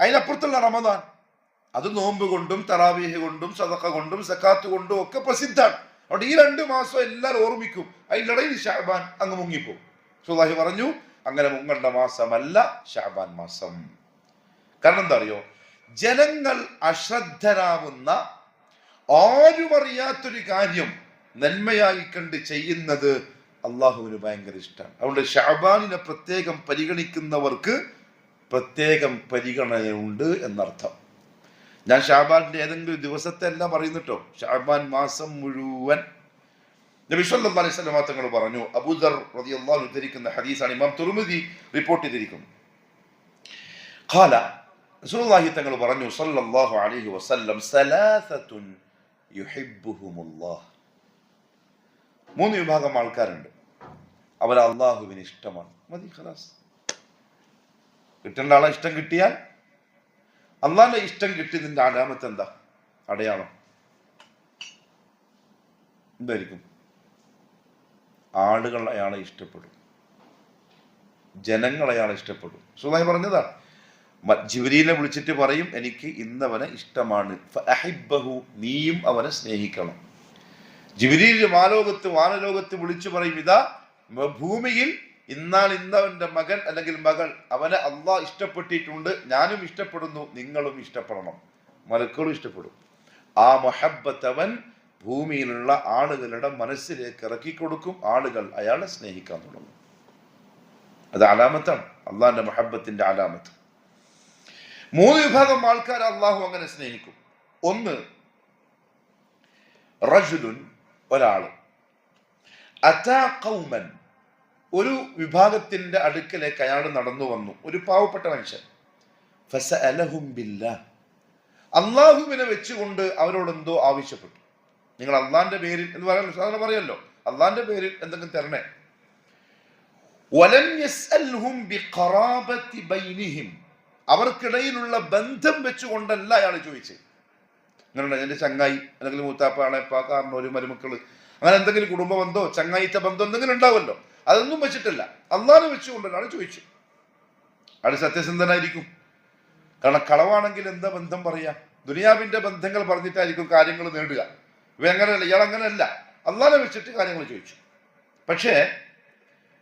അതിനപ്പുറത്തുള്ള റമദാൻ. അത് നോമ്പ് കൊണ്ടും തറാവീഹ് കൊണ്ടും സദക്ക കൊണ്ടും സക്കാത്ത് കൊണ്ടും ഒക്കെ പ്രസിദ്ധാണ് അതുകൊണ്ട് ഈ രണ്ട് മാസം എല്ലാവരും ഓർമ്മിക്കും. അതിനിടയിൽ ഷാബാൻ അങ്ങ് മുങ്ങിപ്പോകും. സുലാഹി പറഞ്ഞു അങ്ങനെ മുങ്ങേണ്ട മാസമല്ല ഷാബാൻ മാസം. കാരണം എന്താ അറിയോ? ജനങ്ങൾ അശ്രദ്ധരാവുന്ന ആരും അറിയാത്തൊരു കാര്യം നന്മയായി കണ്ട് ചെയ്യുന്നത് അള്ളാഹുവിന് ഭയങ്കര ഇഷ്ടമാണ്. അതുകൊണ്ട് ഷാബാനിനെ പ്രത്യേകം പരിഗണിക്കുന്നവർക്ക് പ്രത്യേകം പരിഗണനയുണ്ട് എന്നർത്ഥം. ഞാൻ ഷാബാനിന്റെ ഏതെങ്കിലും ദിവസത്തെ അല്ല പറയുന്നിട്ടോ ഷാബാൻ മാസം മുഴുവൻ നബി സല്ലല്ലാഹു അലൈഹി വസല്ലം തങ്ങൾ പറഞ്ഞു. അബൂദർ റളിയല്ലാഹു അൻഹു ഉദ്ധരിക്കുന്ന ഹദീസാണ് ഇമാം തുർമുദി റിപ്പോർട്ട് ചെയ്തിരിക്കുന്നു. ഖാല റസൂലുള്ളാഹി തങ്ങൾ പറഞ്ഞു സല്ലല്ലാഹു അലൈഹി വസല്ലം സലാസത്തുൻ യുഹിബ്ബുഹുമുല്ലാഹ്. മൂന്ന് വിഭാഗം ആൾക്കാരുണ്ട്. അവർ അള്ളാഹുവിന് ഇഷ്ടമാണ്. മതി ഖലാസ്. കിട്ടേണ്ട ആളെ ഇഷ്ടം കിട്ടിയാൽ അള്ളാഹിന്റെ ഇഷ്ടം കിട്ടിയതിന്റെ അലാമത്ത് എന്താ? അടയാളം. എന്തായിരിക്കും? ആളുകൾ അയാളെ ഇഷ്ടപ്പെടും. ജനങ്ങൾ അയാളെ ഇഷ്ടപ്പെടും. സുഖമായി പറഞ്ഞതാ മ- വിളിച്ചിട്ട് പറയും എനിക്ക് ഇന്നവനെ ഇഷ്ടമാണ്. നീയും അവനെ സ്നേഹിക്കണം. ജിബ്രീൽ മാലോകത്ത് വാനലോകത്ത് വിളിച്ചു പറയും ഇതാ ഭൂമിയിൽ ഇന്നാൾ ഇന്നവന്റെ മകൻ അല്ലെങ്കിൽ മകൾ അവനെ അള്ളാഹ് ഇഷ്ടപ്പെട്ടിട്ടുണ്ട് ഞാനും ഇഷ്ടപ്പെടുന്നു നിങ്ങളും ഇഷ്ടപ്പെടണം. മലക്കളും ഇഷ്ടപ്പെടും. ആ മൊഹബത്ത് അവൻ ഭൂമിയിലുള്ള ആളുകളുടെ മനസ്സിലേക്ക് ഇറക്കി കൊടുക്കും ആളുകൾ അയാളെ സ്നേഹിക്കാൻ തുടങ്ങും. അത് അലാമത്താണ്. അള്ളാഹിന്റെ മൊഹബത്തിന്റെ അലാമത്ത്. മൂന്ന് വിഭാഗം ആൾക്കാർ അള്ളാഹു അങ്ങനെ സ്നേഹിക്കും. ഒന്ന് റജുലുൻ ഒരാൾ അതാ കൗമൻ ഒരു വിഭാഗത്തിന്റെ അടുക്കലേക്ക് അയാൾ നടന്നു വന്നു. ഒരു പാവപ്പെട്ട മനുഷ്യൻ. ഫസഅലഹും അലഹുംബില്ല അള്ളാഹുവിനെ വെച്ചുകൊണ്ട് അവരോട് എന്തോ ആവശ്യപ്പെട്ടു. നിങ്ങൾ അള്ളാന്റെ പേരിൽ എന്ന് പറയാൻ സാധാരണ പറയല്ലോ. അള്ളാന്റെ പേരിൽ എന്തെങ്കിലും തരണേ. അവർക്കിടയിലുള്ള ബന്ധം വെച്ചുകൊണ്ടല്ല അയാൾ ചോദിച്ചത്. നിങ്ങളുടെ എന്റെ ചങ്ങായി? അല്ലെങ്കിൽ മൂത്താപ്പാണ് പാക്കാറിന് ഒരു മരുമക്കൾ. അങ്ങനെ എന്തെങ്കിലും കുടുംബ ബന്ധോ ചങ്ങായിത്ത ബന്ധം എന്തെങ്കിലും ഉണ്ടാവുമല്ലോ. അതൊന്നും വെച്ചിട്ടില്ല. അള്ളാനെ വെച്ചുകൊണ്ടൊരാൾ ചോദിച്ചു അയാൾ സത്യസന്ധനായിരിക്കും. കാരണം കളവാണെങ്കിൽ എന്താ ബന്ധം പറയാ? ദുനിയാവിന്റെ ബന്ധങ്ങൾ പറഞ്ഞിട്ടായിരിക്കും കാര്യങ്ങൾ നേടുക. ഇവ അങ്ങനെയല്ല ഇയാൾ അങ്ങനെയല്ല അള്ളാനെ വെച്ചിട്ട് കാര്യങ്ങൾ ചോദിച്ചു. പക്ഷേ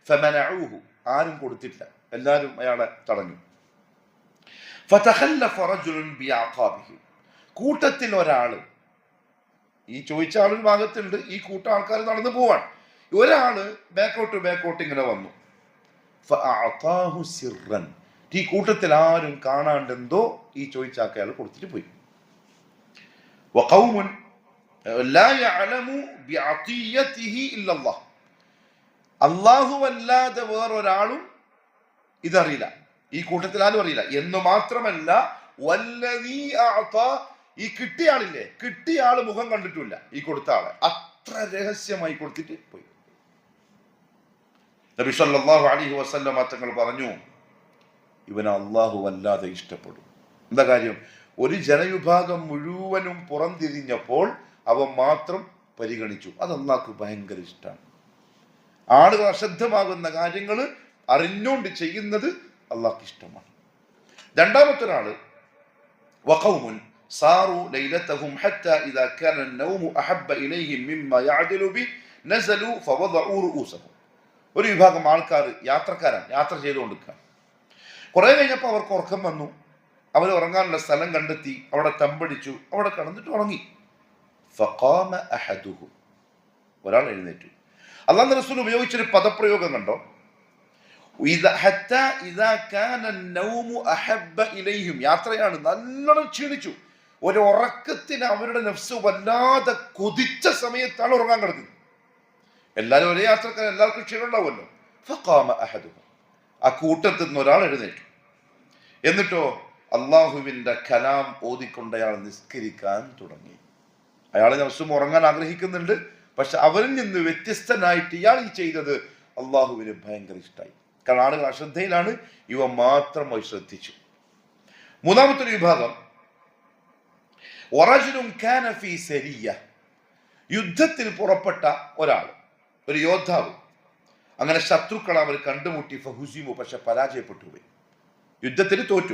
ഫമനഊഹു ആരും കൊടുത്തില്ല എല്ലാവരും അയാളെ തടഞ്ഞു. കൂട്ടത്തിൽ ഒരാൾ ഈ ചോദിച്ച ആളൊരു ഭാഗത്തുണ്ട് ഈ കൂട്ട ആൾക്കാർ നടന്നു പോവാൻ ഒരാൾ ബാക്കോട്ട് ബാക്കോട്ട് ഇങ്ങനെ വന്നു. സിർറൻ. ഈ കൂട്ടത്തിൽ ആരും കാണാണ്ടെന്തോ ഈ ചോദിച്ച ആൾക്ക് അയാൾ കൊടുത്തിട്ട് പോയി. ഇല്ലല്ലാഹ്. അല്ലാഹു അല്ലാതെ വേറൊരാളും ഇതറിയില്ല. ഈ കൂട്ടത്തിൽ ആരും അറിയില്ല. എന്ന് മാത്രമല്ല ഈ കിട്ടിയ ആളില്ലേ കിട്ടിയ ആൾ മുഖം കണ്ടിട്ടില്ല ഈ കൊടുത്ത ആളെ. അത്ര രഹസ്യമായി കൊടുത്തിട്ട് പോയി. നബി സല്ലാഹു അലി വസല്ലമ തങ്ങൾ പറഞ്ഞു ഇവനെ അള്ളാഹു വല്ലാതെ ഇഷ്ടപ്പെടും. എന്താ കാര്യം? ഒരു ജനവിഭാഗം മുഴുവനും പുറംതിരിഞ്ഞപ്പോൾ അവൻ മാത്രം പരിഗണിച്ചു. അത് അള്ളാഹ്ക്ക് ഭയങ്കര ഇഷ്ടമാണ് ആളുകൾ അശ്രദ്ധമാകുന്ന കാര്യങ്ങൾ അറിഞ്ഞുകൊണ്ട് ചെയ്യുന്നത് അള്ളാഹ്ക്ക് ഇഷ്ടമാണ്. രണ്ടാമത്തൊരാൾ വഖൗമുൻ സാറു ലൈലത്തഹും ഹത്ത ഇദാ കാന നൗമു അഹബ്ബ ഇലൈഹിം മിമ്മ യഅദലു ബി നസലു ഫവദഉ റുഊസഹും. ഒരു വിഭാഗം ആൾക്കാർ യാത്രക്കാരാണ് യാത്ര ചെയ്തുകൊണ്ടിരിക്കുക. കുറേ കഴിഞ്ഞപ്പോൾ അവർക്ക് ഉറക്കം വന്നു. അവർ ഉറങ്ങാനുള്ള സ്ഥലം കണ്ടെത്തി അവിടെ തമ്പടിച്ചു അവിടെ കിടന്നിട്ട് ഉറങ്ങി. ഫഖാമ അഹദുഹു. ഒരാൾ എഴുന്നേറ്റു. അള്ളാഹ് റസൂൽ ഉപയോഗിച്ചൊരു പദപ്രയോഗം കണ്ടോ? യാത്രയാണ് നല്ലോണം ക്ഷീണിച്ചു. ഒരു ഉറക്കത്തിന് അവരുടെ നഫ്സ് വല്ലാതെ കൊതിച്ച സമയത്താണ് ഉറങ്ങാൻ കിടക്കുന്നത്. എല്ലാവരും ഒരേ യാത്രക്കാർ എല്ലാവർക്കും ക്ഷീണം ഉണ്ടാവുമല്ലോ. ഫഖാമ അഹദുഹും. ആ കൂട്ടത്തിൽ നിന്ന് ഒരാൾ എഴുന്നേറ്റു. എന്നിട്ടോ അള്ളാഹുവിന്റെ കലാം ഓതിക്കൊണ്ട് അയാൾ നിസ്കരിക്കാൻ തുടങ്ങി. അയാൾ ദിവസം ഉറങ്ങാൻ ആഗ്രഹിക്കുന്നുണ്ട് പക്ഷെ അവരിൽ നിന്ന് വ്യത്യസ്തനായിട്ട് ഇയാൾ ഈ ചെയ്തത് അള്ളാഹുവിന് ഭയങ്കര ഇഷ്ടമായി കാരണം ആളുകൾ അശ്രദ്ധയിലാണ് ഇവ മാത്രം ശ്രദ്ധിച്ചു. മൂന്നാമത്തെ വിഭാഗം യുദ്ധത്തിൽ പുറപ്പെട്ട ഒരാൾ. ഒരു യോദ്ധാവ്. അങ്ങനെ ശത്രുക്കൾ അവർ കണ്ടുമുട്ടി ഫഹുസിമു പക്ഷെ പരാജയപ്പെട്ടു പോയി. യുദ്ധത്തിന് തോറ്റു.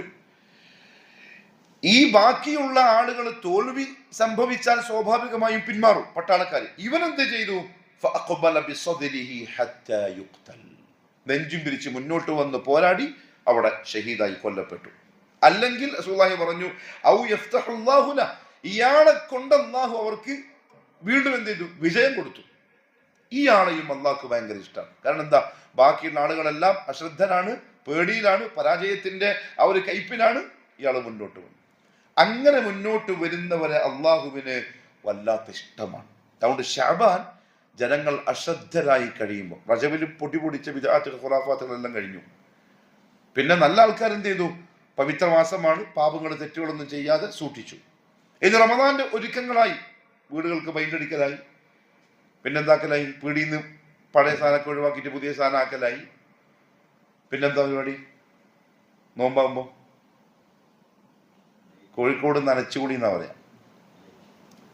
ഈ ബാക്കിയുള്ള ആളുകൾ തോൽവി സംഭവിച്ചാൽ സ്വാഭാവികമായും പിന്മാറും. പട്ടാളക്കാർ ഇവൻ എന്ത് ചെയ്തു. നെഞ്ചും പിരിച്ച് മുന്നോട്ട് വന്ന് പോരാടി അവിടെ ഷഹീദായി കൊല്ലപ്പെട്ടു. അല്ലെങ്കിൽ റസൂലുള്ളാഹി പറഞ്ഞു ഔ. ഇയാളെ കൊണ്ട് അള്ളാഹു അവർക്ക് വീണ്ടും എന്ത് ചെയ്തു? വിജയം കൊടുത്തു. ഈ ആളെയും അള്ളാഹ്ക്ക് ഭയങ്കര ഇഷ്ടമാണ് കാരണം എന്താ? ബാക്കിയുള്ള ആളുകളെല്ലാം അശ്രദ്ധനാണ് പേടിയിലാണ് പരാജയത്തിന്റെ ആ ഒരു കയ്പിലാണ് ഇയാൾ മുന്നോട്ട് വന്നു അങ്ങനെ മുന്നോട്ട് വരുന്നവരെ അള്ളാഹുവിന് വല്ലാത്ത ഇഷ്ടമാണ്. അതുകൊണ്ട് ഷാബാൻ ജനങ്ങൾ അശ്രദ്ധരായി കഴിയുമ്പോൾ റജവിൽ പൊടി പൊടിച്ച വിദാത്തുകൾ ഖുറാഫാത്തുകളെല്ലാം കഴിഞ്ഞു. പിന്നെ നല്ല ആൾക്കാർ എന്ത് ചെയ്തു? പവിത്ര മാസമാണ് പാപങ്ങൾ തെറ്റുകളൊന്നും ചെയ്യാതെ സൂക്ഷിച്ചു. ഇത് റമദാന്റെ ഒരുക്കങ്ങളായി വീടുകൾക്ക് പെയിന്റടിക്കലായി പിന്നെന്താക്കലായി? പീടിയിൽ നിന്ന് പഴയ സാധനമൊക്കെ ഒഴിവാക്കിയിട്ട് പുതിയ സാധനം ആക്കലായി പിന്നെന്താ പരിപാടി? നോമ്പാകുമ്പോൾ കോഴിക്കോട് നനച്ചുകൂടി എന്നാ പറയാ.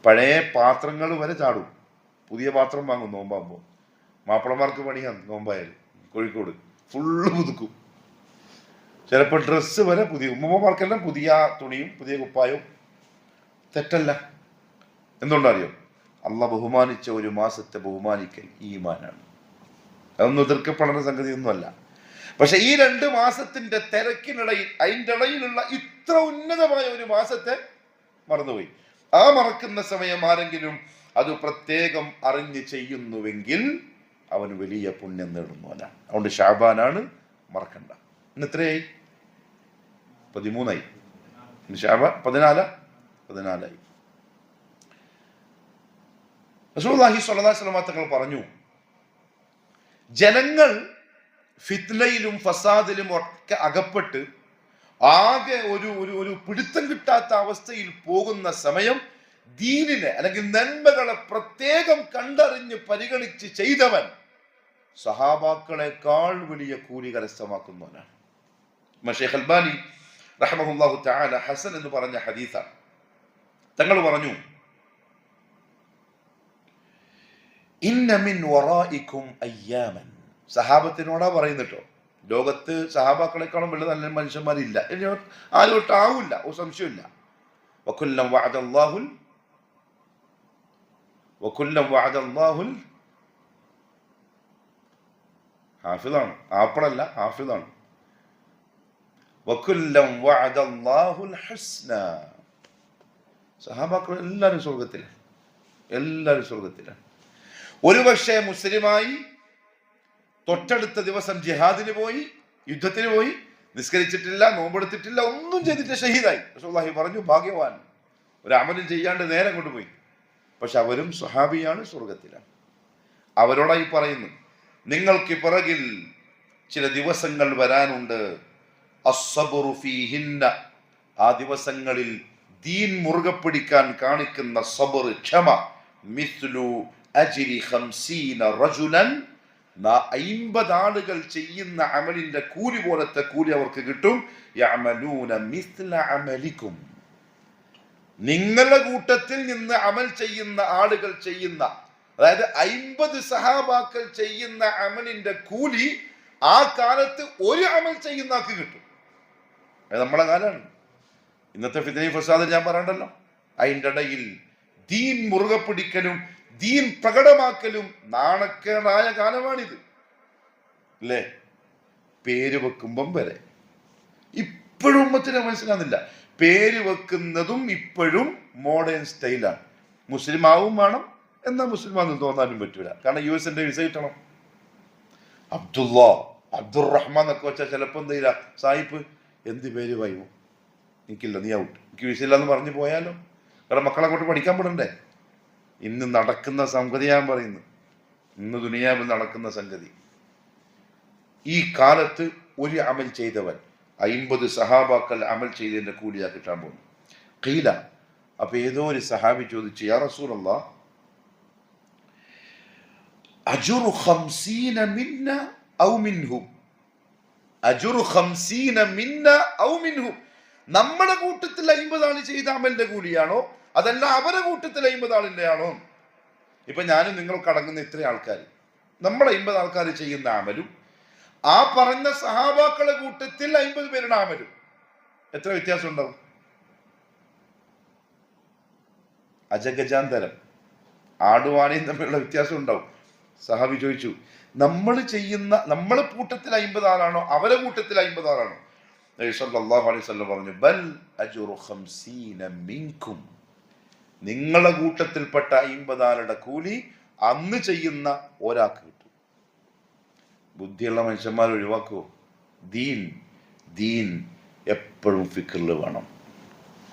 പഴയ പാത്രങ്ങൾ വരെ ചാടും. പുതിയ പാത്രം വാങ്ങും നോമ്പാകുമ്പോൾ മാപ്പിളമാർക്ക് പണിയാണ് നോമ്പായാലും കോഴിക്കോട്. ഫുള്ള് പുതുക്കും. ചിലപ്പോൾ ഡ്രസ്സ് വരെ പുതിയ ഉമ്മമാർക്കെല്ലാം പുതിയ തുണിയും പുതിയ കുപ്പായവും. തെറ്റല്ല. എന്തുകൊണ്ടറിയോ? അള്ള ബഹുമാനിച്ച ഒരു മാസത്തെ ബഹുമാനിക്കൽ ഈമാനാണ്. അതൊന്നും എതിർക്കപ്പെടുന്ന സംഗതിയൊന്നുമല്ല. പക്ഷെ ഈ രണ്ട് മാസത്തിന്റെ തിരക്കിനിടയിൽ അതിന്റെ ഇടയിലുള്ള ഇത്ര ഉന്നതമായ ഒരു മാസത്തെ മറന്നുപോയി. ആ മറക്കുന്ന സമയം ആരെങ്കിലും അത് പ്രത്യേകം അറിഞ്ഞ് ചെയ്യുന്നുവെങ്കിൽ അവൻ വലിയ പുണ്യം നേടുന്നവനാണ് അതുകൊണ്ട് ഷാബാനാണ് മറക്കണ്ട. ഇന്ന് എത്രയായി? പതിമൂന്നായി. ഷാബാൻ പതിനാല? പതിനാലായി. അലൈഹി വസല്ലം തങ്ങൾ പറഞ്ഞു ജനങ്ങൾ ഫിത്ലയിലും ഫസാദിലും ഒക്കെ അകപ്പെട്ട് ആകെ ഒരു ഒരു ഒരു പിടുത്തം കിട്ടാത്ത അവസ്ഥയിൽ പോകുന്ന സമയം ദീനിനെ അല്ലെങ്കിൽ നന്മകളെ പ്രത്യേകം കണ്ടറിഞ്ഞ് പരിഗണിച്ച് ചെയ്തവൻ സഹാബാക്കളെക്കാൾ വലിയ കൂലി കരസ്ഥമാക്കുന്നവനാണ്. മഷേഖ് അൽബാനി റഹ്മഹുല്ലാഹു ഹസൻ എന്ന് പറഞ്ഞ ഹദീസാണ്. തങ്ങൾ പറഞ്ഞു ഇന്ന മിൻ വറായിക്കും അയ്യാമൻ. സഹാബത്തിനോടാ പറയുന്നിട്ടോ ലോകത്ത് സഹാബാക്കളെക്കാളും വലിയ നല്ല മനുഷ്യന്മാരില്ല. ഇനി ആരോട്ട് ആവില്ല. ഒരു സംശയമില്ല വക്കുല്ലം വഅദല്ലാഹുൽ വക്കുല്ലം വഅദല്ലാഹുൽ ഹാഫിദാണ്. ആപ്പിളല്ല ഹാഫിദാണ്. വക്കുല്ലം വഅദല്ലാഹുൽ ഹുസ്ന. സഹാബാക്കൾ എല്ലാവരും സ്വർഗത്തിലാണ് എല്ലാവരും സ്വർഗത്തിലാണ് ഒരുപക്ഷെ മുസ്ലിമായി തൊട്ടടുത്ത ദിവസം ജിഹാദിന് പോയി യുദ്ധത്തിന് പോയി നിസ്കരിച്ചിട്ടില്ല നോമ്പെടുത്തിട്ടില്ല ഒന്നും ചെയ്തിട്ട് ഷഹീദായി. റസൂള്ളാഹി പറഞ്ഞു ഭാഗ്യവാൻ. ഒരു അമലും ചെയ്യാണ്ട് നേരെ കൊണ്ടുപോയി. പക്ഷെ അവരും സ്വഹാബിയാണ് സ്വർഗത്തിലാണ്. അവരോടായി പറയുന്നു നിങ്ങൾക്ക് പിറകിൽ ചില ദിവസങ്ങൾ വരാനുണ്ട്. ആ ദിവസങ്ങളിൽ ദീൻ മുറുകെ പിടിക്കാൻ കാണിക്കുന്ന സബർ ക്ഷമ മിസ്ലു അജിരി ഹംസീന റജുലൻ. അയിമ്പത് ആളുകൾ ചെയ്യുന്ന അമലിന്റെ കൂലി പോലത്തെ കൂലി അവർക്ക് കിട്ടും. അമലിക്കും. നിങ്ങളുടെ കൂട്ടത്തിൽ നിന്ന് അമൽ ചെയ്യുന്ന ആളുകൾ ചെയ്യുന്ന അതായത് അയിമ്പത് സഹാബാക്കൾ ചെയ്യുന്ന അമലിന്റെ കൂലി ആ കാലത്ത് ഒരു അമൽ ചെയ്യുന്ന ആൾക്ക് കിട്ടും. അത് നമ്മളെ കാലാണ്. ഇന്നത്തെ ഫിദനി ഫസാദ് ഞാൻ പറയണ്ടല്ലോ. അതിന്റെ ഇടയിൽ ദീൻ മുറുകെ പിടിക്കലും ദീൻ പ്രകടമാക്കലും നാണക്കേടായ കാലമാണിത്. അല്ലേ? പേര് വെക്കുമ്പം വരെ. ഇപ്പോഴും ഉമ്മത്തിനെ മനസ്സിലാകുന്നില്ല. പേര് വെക്കുന്നതും ഇപ്പോഴും മോഡേൺ സ്റ്റൈലാണ് മുസ്ലിം ആവും വേണം എന്നാൽ മുസ്ലിം ആണെന്ന് തോന്നാനും പറ്റൂല. കാരണം യു എസിന്റെ വിസ കിട്ടണം. അബ്ദുള്ള അബ്ദുറഹ്മാൻ എന്നൊക്കെ വെച്ചാൽ ചിലപ്പോൾ എന്ത് ചെയ്യില്ല? സായിപ്പ് എന്ത് പേര് വൈവോ എനിക്കില്ല നീ ഔട്ട് എനിക്ക് വിസയില്ല എന്ന് പറഞ്ഞു പോയാലോ? കാരണം മക്കളെ അങ്ങോട്ട് പഠിക്കാൻ വിടണ്ടേ ഇന്ന് നടക്കുന്ന സംഗതി ഞാൻ പറയുന്നു. ഇന്ന് ദുനിയാവിൽ നടക്കുന്ന സംഗതി. ഈ കാലത്ത് ഒരു അമൽ ചെയ്തവൻ അയിമ്പത് സഹാബാക്കൾ അമൽ ചെയ്തതിന്റെ കൂലിയാ കിട്ടാൻ പോകുന്നു. കീല അപ്പൊ ഏതോ ഒരു സഹാബി ചോദിച്ചു യാ റസൂലല്ലാ മിന്ന ഔ മിന്ന ഔ നമ്മുടെ കൂട്ടത്തിൽ അയിമ്പതാണ് ചെയ്ത അമലിന്റെ കൂലിയാണോ? അതല്ല അവരെ കൂട്ടത്തിൽ അയിമ്പത് ആളിന്റെ ആണോ? ഇപ്പൊ ഞാനും നിങ്ങൾക്ക് അടങ്ങുന്ന ഇത്ര ആൾക്കാർ നമ്മൾ അയിമ്പത് ആൾക്കാർ ചെയ്യുന്ന അമലും ആ പറഞ്ഞ സഹാബാക്കളെ കൂട്ടത്തിൽ അയിമ്പത് പേരുടെ അമലും. എത്ര വ്യത്യാസം ഉണ്ടാവും അജഗജാന്തരം. ആടുവാനയും തമ്മിലുള്ള വ്യത്യാസം ഉണ്ടാവും സഹാബി ചോദിച്ചു നമ്മൾ ചെയ്യുന്ന നമ്മൾ കൂട്ടത്തിൽ അയിമ്പത് ആളാണോ? അവരെ കൂട്ടത്തിൽ അയിമ്പത് ആളാണോ? അലൈഹി പറഞ്ഞു ബൽ അജ്റു മിൻകും. നിങ്ങളെ കൂട്ടത്തിൽപ്പെട്ട അയിമ്പത് ആളുടെ കൂലി അന്ന് ചെയ്യുന്ന ഒരാൾക്ക് കിട്ടും ബുദ്ധിയുള്ള മനുഷ്യന്മാർ ഒഴിവാക്കുമോ ദീൻ ദീൻ എപ്പോഴും ഫിക്കറിൽ വേണം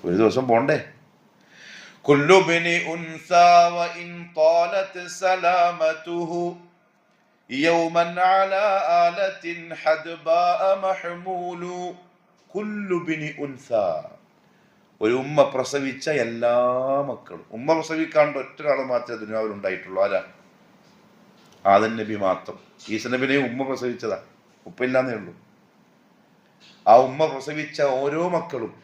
ഒരു ദിവസം പോണ്ടേ كل ابن أنثى وإن طالت سلامته يوما على آلة حدباء محمول كل ابن أنثى ഒരു ഉമ്മ പ്രസവിച്ച എല്ലാ മക്കളും. ഉമ്മ പ്രസവിക്കാണ്ട് ഒറ്റ ഒരാൾ മാത്രമേ ദുനിയാവിൽ ഉണ്ടായിട്ടുള്ളൂ ആരാ? ആദൻ നബി മാത്രം. ഈസ ഉമ്മ പ്രസവിച്ചതാ. ഉപ്പില്ലാന്നേ ഉള്ളൂ. ആ ഉമ്മ പ്രസവിച്ച ഓരോ മക്കളും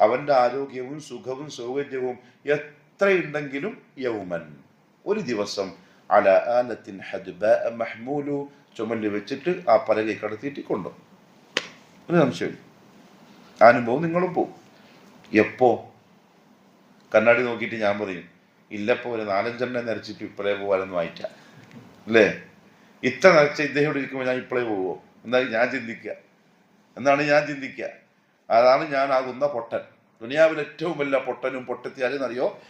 അവന്റെ ആരോഗ്യവും സുഖവും സൗകര്യവും എത്രയുണ്ടെങ്കിലും യൗമൻ. ഒരു ദിവസം അല ആലത്തിൻ മഹ്മൂലു ചുമൽ വെച്ചിട്ട് ആ പലകെ കടത്തിയിട്ട് കൊണ്ടുപോകും ഒരു സംശയം ഞാനും പോവും നിങ്ങളും പോവും. എപ്പോ? കണ്ണാടി നോക്കിയിട്ട് ഞാൻ പറയും ഇല്ലപ്പോ ഒരു നാലഞ്ചെണ്ണ നരച്ചിട്ട് ഇപ്പളേ പോകാനൊന്നും ആയിട്ട അല്ലേ? ഇത്ര നരച്ച ഇദ്ദേഹം ഇരിക്കുമ്പോൾ ഞാൻ ഇപ്പളേ പോവോ? എന്നാണ് ഞാൻ ചിന്തിക്കുക എന്നാണ് ഞാൻ ചിന്തിക്കുക അതാണ് ഞാൻ ആകുന്ന പൊട്ടൻ. ദുനിയാവിൽ ഏറ്റവും വലിയ പൊട്ടനും പൊട്ടത്തിയാലെന്നറിയോ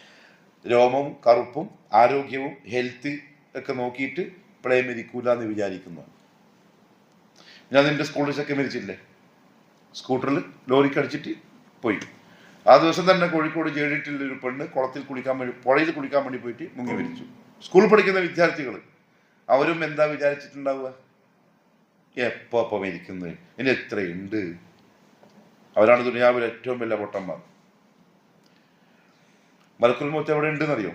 രോമവും കറുപ്പും ആരോഗ്യവും ഹെൽത്ത് ഒക്കെ നോക്കിയിട്ട് ഇപ്പോഴേ മരിക്കൂല എന്ന് വിചാരിക്കുന്നു. ഞാൻ നിന്റെ സ്കൂളിൽ ചെക്കെ മരിച്ചില്ലേ? സ്കൂട്ടറിൽ ലോറിക്ക് അടിച്ചിട്ട് പോയി. ആ ദിവസം തന്നെ കോഴിക്കോട് ജേഡിട്ടിൽ ഒരു പെണ്ണ് കുളത്തിൽ കുളിക്കാൻ വേണ്ടി പുഴയിൽ കുളിക്കാൻ വേണ്ടി പോയിട്ട് മുങ്ങി മരിച്ചു. സ്കൂളിൽ പഠിക്കുന്ന വിദ്യാർത്ഥികൾ അവരും എന്താ വിചാരിച്ചിട്ടുണ്ടാവുക? എപ്പോ അപ്പം ഇരിക്കുന്നത് ഇനി എത്രയുണ്ട്? അവരാണ് ദുനിയാവിലെ ഏറ്റവും വലിയ പൊട്ടന്മാർ. മലക്കുൽ മൂത്ത് എവിടെ ഉണ്ടെന്നറിയോ?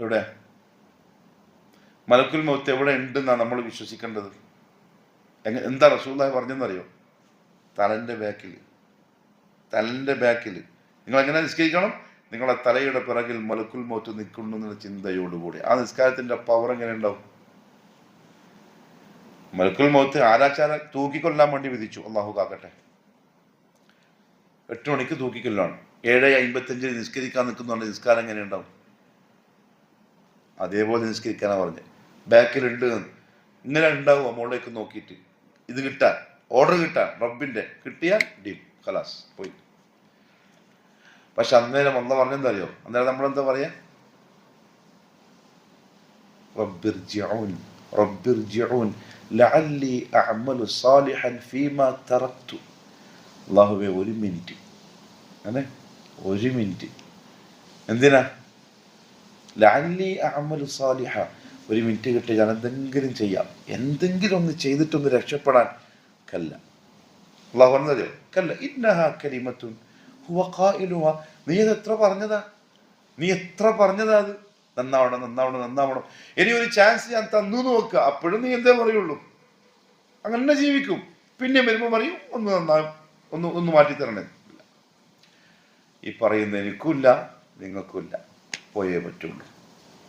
എവിടെ? മലക്കുൽ മൂത്ത് എവിടെ ഉണ്ടെന്നാണ് നമ്മൾ വിശ്വസിക്കേണ്ടത്? എന്താ റസൂല്ലായി പറഞ്ഞെന്നറിയോ? തലന്റെ ബാക്കിൽ തലന്റെ ബാക്കിൽ നിങ്ങൾ എങ്ങനെ നിസ്കരിക്കണം? നിങ്ങളെ തലയുടെ പിറകിൽ മലക്കുൽ മൗത്ത് നിൽക്കുന്നു എന്നുള്ള ചിന്തയോടുകൂടി. ആ നിസ്കാരത്തിന്റെ പവർ എങ്ങനെ ഉണ്ടാവും? മലക്കുൽ മോത്ത് ആരാച്ചാര തൂക്കിക്കൊല്ലാൻ വേണ്ടി വിധിച്ചു. അള്ളാഹു കാക്കട്ടെ. എട്ട് മണിക്ക് തൂക്കിക്കൊല്ലാണ്. ഏഴ് അമ്പത്തഞ്ചിന് നിസ്കരിക്കാൻ നിൽക്കുന്നുണ്ട് നിസ്കാരം എങ്ങനെ ഉണ്ടാവും? അതേപോലെ നിസ്കരിക്കാനാണ് പറഞ്ഞത് ബാക്കിലുണ്ട് ഇങ്ങനെ ഉണ്ടാവും മോളിലേക്ക് നോക്കിയിട്ട്. ഇത് കിട്ടാൻ ഓർഡർ കിട്ടാൻ റബ്ബിന്റെ കിട്ടിയാൽ ഡീൽ ഖലാസ് പോയി. പക്ഷെ അന്നേരം വന്ന പറഞ്ഞെന്താ അറിയോ അന്നേരം നമ്മളെന്താ പറയാ? റബ്ബിർജിഊൻ ഒരു മിനിറ്റ്. അതെ ഒരു മിനിറ്റ്. എന്തിനാ? ലഅല്ലി അഅമലു സാലിഹ ഒരു മിനിറ്റ് കിട്ടി ഞാൻ എന്തെങ്കിലും ചെയ്യാം. എന്തെങ്കിലും ഒന്ന് ചെയ്തിട്ടൊന്ന് രക്ഷപ്പെടാൻ കല്ല. അള്ളാഹു പറഞ്ഞതോ കല്ല. ഇന്നഹ കലിമത്തുൻ. ഹുവ നീ അത് എത്ര പറഞ്ഞതാ? നീ എത്ര പറഞ്ഞതാ അത്? നന്നാവണം നന്നാവണം നന്നാവണം. ഇനി ഒരു ചാൻസ് ഞാൻ തന്നു നോക്കുക. അപ്പോഴും നീ എന്തേ പറയുള്ളൂ? അങ്ങനെ ജീവിക്കും. പിന്നെ വരുമ്പോൾ പറയും ഒന്ന് നന്നാവും ഒന്ന് ഒന്ന് മാറ്റി തരണേ ഈ പറയുന്ന എനിക്കുമില്ല നിങ്ങൾക്കുമില്ല പോയേ പറ്റുള്ളൂ.